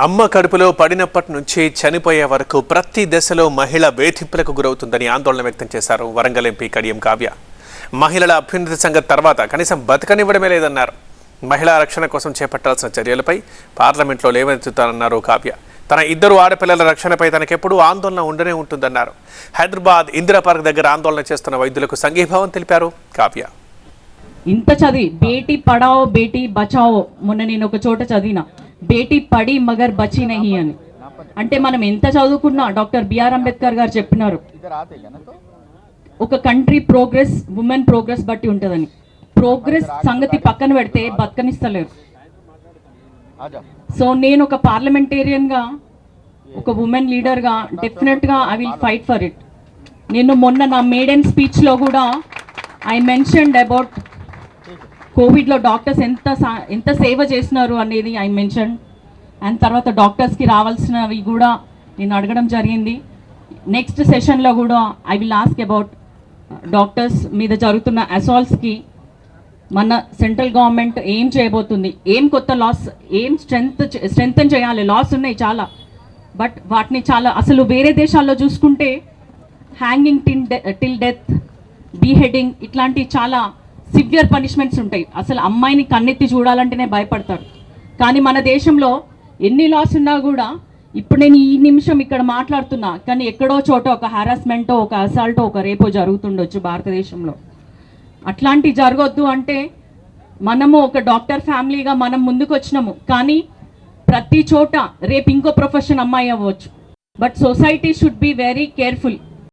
అమ్మ కడుపులో పడినప్పటి నుంచి చనిపోయే వరకు ప్రతి దశలో మహిళ వేధింపులకు గురవుతుందని ఆందోళన వ్యక్తం చేశారు వరంగల్ ఎంపీ కడియం కావ్య. మహిళల అభ్యున్నతి సంగతి తర్వాత కనీసం బతకనివ్వడమే లేదన్నారు. మహిళా రక్షణ కోసం చేపట్టాల్సిన చర్యలపై పార్లమెంట్లో లేవనెత్తుతానన్నారు కావ్య. తన ఇద్దరు ఆడపిల్లల రక్షణపై తనకెప్పుడూ ఆందోళన ఉండనే ఉంటుందన్నారు. హైదరాబాద్ ఇందిరా పార్క్ దగ్గర ఆందోళన చేస్తున్న వైద్యులకు సంఘీభావం తెలిపారు కావ్య. ఇంత చదివి బేటీ పడావో బేటీ బచావో మొన్న నేను ఒక చోట చదివిన. బేటీ పడి మగర్ బచి నహి అని. అంటే మనం ఎంత చదువుకున్నా డాక్టర్ బిఆర్ అంబేద్కర్ గారు చెప్పినారు. ఒక కంట్రీ ప్రోగ్రెస్ ఉమెన్ ప్రోగ్రెస్ బట్టి ఉంటుందని. ప్రోగ్రెస్ సంగతి పక్కన పెడితే బతకనిస్తలేరు. సో నేను ఒక పార్లమెంటేరియన్గా ఒక ఉమెన్ లీడర్గా డెఫినెట్గా I will fight for it. నేను మొన్న నా మేడెన్ స్పీచ్లో కూడా ఐ మెన్షన్డ్ అబౌట్ కోవిడ్లో డాక్టర్స్ ఎంత సా- ఎంత సేవ చేసినారు అనేది ఐ మెన్షన్. అండ్ తర్వాత డాక్టర్స్కి రావాల్సినవి కూడా నేను అడగడం జరిగింది. నెక్స్ట్ సెషన్లో కూడా I will ask about doctors మీద జరుగుతున్న అసాల్ట్స్కి మన సెంట్రల్ గవర్నమెంట్ ఏం చేయబోతుంది? ఏం కొత్త లాస్ ఏం స్ట్రెంగ్త్ స్ట్రెంగ్తన్ చేయాలి? లాస్ ఉన్నాయి చాలా. బట్ వాటిని చాలా అసలు వేరే దేశాల్లో చూసుకుంటే hanging till till death beheading ఇట్లాంటి చాలా సివియర్ పనిష్మెంట్స్ ఉంటాయి. అసలు అమ్మాయిని కన్నెత్తి చూడాలంటేనే భయపడతారు. కానీ మన దేశంలో ఎన్ని లాస్ ఉన్నా కూడా ఇప్పుడు నేను ఈ నిమిషం ఇక్కడ మాట్లాడుతున్నా కానీ ఎక్కడో చోట ఒక హారాస్మెంటో ఒక అసాల్టో ఒక రేపో జరుగుతుండొచ్చు భారతదేశంలో. అట్లాంటి జరగొద్దు అంటే మనము ఒక డాక్టర్ ఫ్యామిలీగా మనం ముందుకు వచ్చినాము కానీ ప్రతి చోట రేపు ఇంకో ప్రొఫెషన్ అమ్మాయి అవ్వచ్చు. But society should be very careful